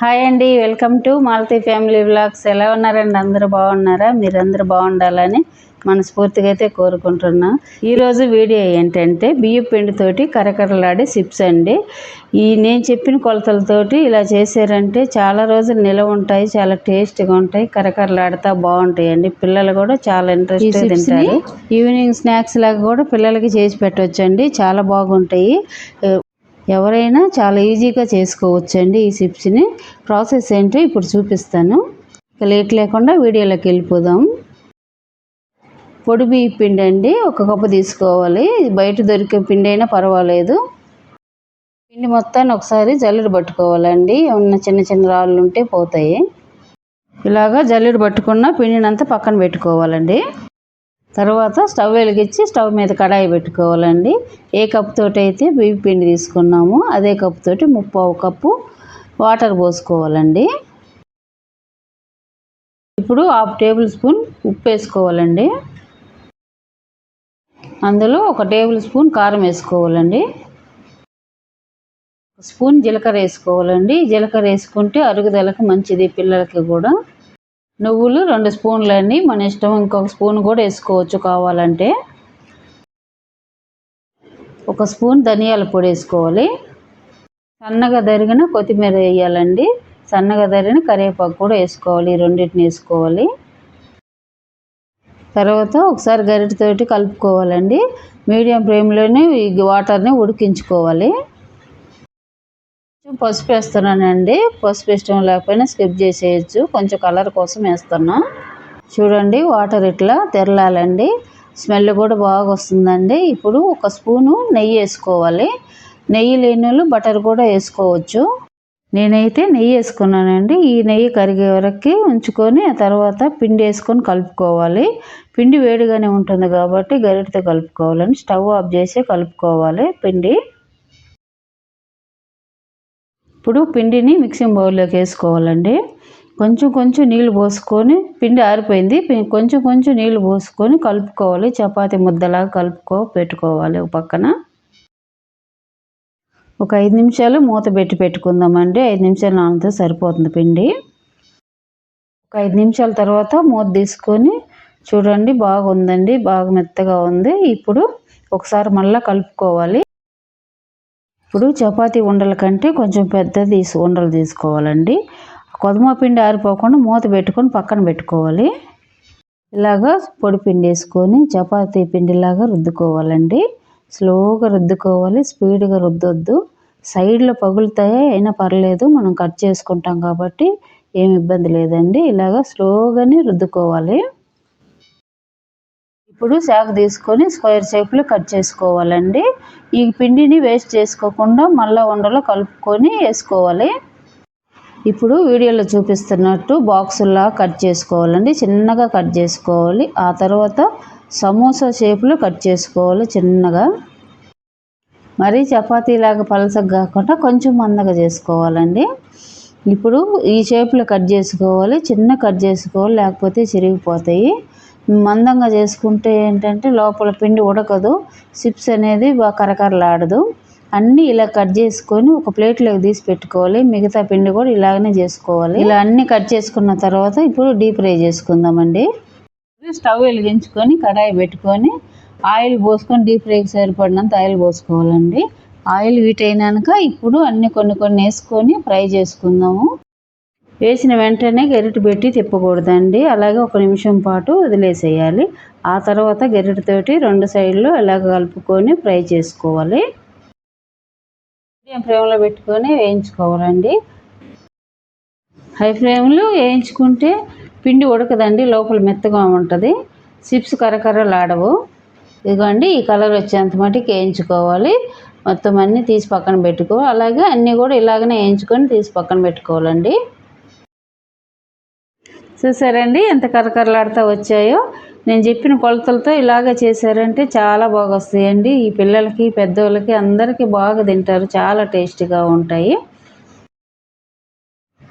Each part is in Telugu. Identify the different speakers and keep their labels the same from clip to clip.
Speaker 1: హాయ్ అండి welcome to Malathi family vlogs. ఎలా ఉన్నారండి? అందరూ బాగున్నారా? మీరందరూ బాగుండాలని మనస్ఫూర్తిగా అయితే కోరుకుంటున్నా. ఈరోజు వీడియో ఏంటంటే బియ్యం పిండితోటి కరకరలాడే చిప్స్ అండి. ఈ నేను చెప్పిన కొలతలతోటి ఇలా చేశారంటే చాలా రోజులు నిలవ ఉంటాయి చాలా టేస్ట్గా ఉంటాయి కరకరలాడుతా బాగుంటాయండి. పిల్లలు కూడా చాలా ఇంట్రెస్ట్ తింటారు. ఈవినింగ్ స్నాక్స్ లాగా కూడా పిల్లలకి చేసి పెట్టవచ్చండి చాలా బాగుంటాయి. ఎవరైనా చాలా ఈజీగా చేసుకోవచ్చండి ఈ చిప్స్ని ప్రాసెస్ ఏంటో ఇప్పుడు చూపిస్తాను. ఇక లేట్ లేకుండా వీడియోలోకి వెళ్ళిపోదాం. పొడి బియ్య పిండి అండి ఒక కప్పు తీసుకోవాలి. బయట దొరికే పిండి అయినా పర్వాలేదు. పిండి మొత్తాన్ని ఒకసారి జల్లెడ పట్టుకోవాలండి. ఏమన్నా చిన్న చిన్న రాళ్ళు ఉంటే పోతాయి. ఇలాగా జల్లెడ పట్టుకున్న పిండినంతా పక్కన పెట్టుకోవాలండి. తర్వాత స్టవ్ వెలిగించి స్టవ్ మీద కడాయి పెట్టుకోవాలండి. ఏ కప్ తోటి అయితే బియ్యం పిండి తీసుకున్నామో అదే కప్ తోటి ముప్పావు కప్పు వాటర్ పోసుకోవాలండి. ఇప్పుడు హాఫ్ టేబుల్ స్పూన్ ఉప్పు వేసుకోవాలండి. అందులో ఒక టేబుల్ స్పూన్ కారం వేసుకోవాలండి. స్పూన్ జీలకర్ర వేసుకోవాలండి. జీలకర్ర వేసుకుంటే అరుగుదలకు మంచిది పిల్లలకి కూడా. నువ్వులు రెండు స్పూన్లు మన ఇష్టం ఇంకొక స్పూన్ కూడా వేసుకోవచ్చు కావాలంటే. ఒక స్పూన్ ధనియాల పొడి వేసుకోవాలి. సన్నగా తరిగిన కొత్తిమీర వేయాలండి. సన్నగా తరిగిన కరివేపాకు కూడా వేసుకోవాలి. రెండింటిని వేసుకోవాలి. తర్వాత ఒకసారి గరిటెతోటి కలుపుకోవాలండి. మీడియం ఫ్లేమ్లోనే ఈ వాటర్ని ఉడికించుకోవాలి. పసుపు వేస్తున్నానండి. పసుపు ఇష్టం లేకపోయినా స్కిప్ చేసేయచ్చు. కొంచెం కలర్ కోసం వేస్తున్నా. చూడండి వాటర్ ఇట్లా తెరలాలండి. స్మెల్ కూడా బాగా వస్తుందండి. ఇప్పుడు ఒక స్పూను నెయ్యి వేసుకోవాలి. నెయ్యి లేని వాళ్ళు బటర్ కూడా వేసుకోవచ్చు. నేనైతే నెయ్యి వేసుకున్నానండి. ఈ నెయ్యి కరిగే వరకు ఉంచుకొని ఆ తర్వాత పిండి వేసుకొని కలుపుకోవాలి. పిండి వేడిగానే ఉంటుంది కాబట్టి గరిటతో కలుపుకోవాలని స్టవ్ ఆఫ్ చేసి కలుపుకోవాలి పిండి. ఇప్పుడు పిండిని మిక్సింగ్ బౌల్లోకి వేసుకోవాలండి. కొంచెం కొంచెం నీళ్ళు పోసుకొని పిండి ఆరిపోయింది. కొంచెం కొంచెం నీళ్ళు పోసుకొని కలుపుకోవాలి. చపాతి ముద్దలాగా కలుపుకో పెట్టుకోవాలి ఒక పక్కన. ఒక ఐదు నిమిషాలు మూత పెట్టి పెట్టుకుందామండి. ఐదు నిమిషాలు నానితే సరిపోతుంది పిండి. ఒక ఐదు నిమిషాల తర్వాత మూత తీసుకొని చూడండి బాగుందండి బాగా మెత్తగా ఉంది. ఇప్పుడు ఒకసారి మళ్ళీ కలుపుకోవాలి. ఇప్పుడు చపాతీ ఉండల కంటే కొంచెం పెద్ద తీసి ఉండలు తీసుకోవాలండి. కొదమ పిండి ఆరిపోకుండా మూత పెట్టుకొని పక్కన పెట్టుకోవాలి. ఇలాగా పొడి పిండి వేసుకొని చపాతీ పిండిలాగా రుద్దుకోవాలండి. స్లోగా రుద్దుకోవాలి స్పీడ్గా రుద్దొద్దు. సైడ్లో పగులుతాయి అయినా పర్లేదు మనం కట్ చేసుకుంటాం కాబట్టి ఏమి ఇబ్బంది లేదండి. ఇలాగా స్లోగానే రుద్దుకోవాలి. ఇప్పుడు శాఖ తీసుకొని స్క్వేర్ షేప్లో కట్ చేసుకోవాలండి. ఈ పిండిని వేస్ట్ చేసుకోకుండా మళ్ళీ ఉండలో కలుపుకొని వేసుకోవాలి. ఇప్పుడు వీడియోలో చూపిస్తున్నట్టు బాక్సుల్లా కట్ చేసుకోవాలండి. చిన్నగా కట్ చేసుకోవాలి. ఆ తర్వాత సమోసా షేప్లో కట్ చేసుకోవాలి చిన్నగా. మరీ చపాతీలాగా పలసగా కాకుండా కొంచెం మందగా చేసుకోవాలండి. ఇప్పుడు ఈ షేప్లో కట్ చేసుకోవాలి. చిన్న కట్ చేసుకోవాలి. లేకపోతే చిరిగిపోతాయి. మందంగా చేసుకుంటే ఏంటంటే లోపల పిండి ఉడకదు. చిప్స్ అనేది బాగా కరకరలాడదు. అన్నీ ఇలా కట్ చేసుకొని ఒక ప్లేట్లోకి తీసి పెట్టుకోవాలి. మిగతా పిండి కూడా ఇలాగనే చేసుకోవాలి. ఇలా అన్నీ కట్ చేసుకున్న తర్వాత ఇప్పుడు డీప్ ఫ్రై చేసుకుందామండి. స్టవ్ వెలిగించుకొని కడాయి పెట్టుకొని ఆయిల్ పోసుకొని డీప్ ఫ్రైకి సరిపడినంత ఆయిల్ పోసుకోవాలండి. ఆయిల్ వీట్ అయినాక ఇప్పుడు అన్ని కొన్ని కొన్ని వేసుకొని ఫ్రై చేసుకుందాము. వేసిన వెంటనే గరిటె పెట్టి తిప్పకూడదండి. అలాగే ఒక నిమిషం పాటు వదిలేసేయాలి. ఆ తర్వాత గరిటెతోటి రెండు సైడ్లు ఇలాగ కలుపుకొని ఫ్రై చేసుకోవాలి. మీడియం ఫ్లేమ్లో పెట్టుకొని వేయించుకోవాలండి. హై ఫ్లేమ్లో వేయించుకుంటే పిండి ఉడకదండి లోపల మెత్తగా ఉంటుంది. చిప్స్ కరకరలాడవు. ఇదిగోండి ఈ కలర్ వచ్చేంత మటుకు వేయించుకోవాలి. మొత్తం అన్నీ తీసి పక్కన పెట్టుకో అలాగే అన్నీ కూడా ఇలాగనే వేయించుకొని తీసి పక్కన పెట్టుకోవాలండి. చూసారండి ఎంత కరకరలాడుతూ వచ్చాయో. నేను చెప్పిన కొలతలతో ఇలాగ చేశారంటే చాలా బాగా వస్తాయండి ఈ పిల్లలకి పెద్దోళ్ళకి అందరికీ బాగా తింటారు. చాలా టేస్టీగా ఉంటాయి.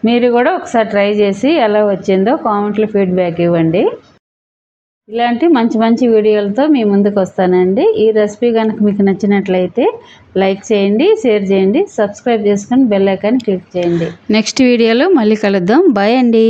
Speaker 1: మీరు కూడా ఒకసారి ట్రై చేసి ఎలా వచ్చిందో కామెంట్లో ఫీడ్బ్యాక్ ఇవ్వండి. ఇలాంటి మంచి మంచి వీడియోలతో మీ ముందుకు వస్తానండి. ఈ రెసిపీ కనుక మీకు నచ్చినట్లయితే లైక్ చేయండి షేర్ చేయండి సబ్స్క్రైబ్ చేసుకొని బెల్ ఐకాన్ క్లిక్ చేయండి. నెక్స్ట్ వీడియోలో మళ్ళీ కలుద్దాం. బాయ్ అండి.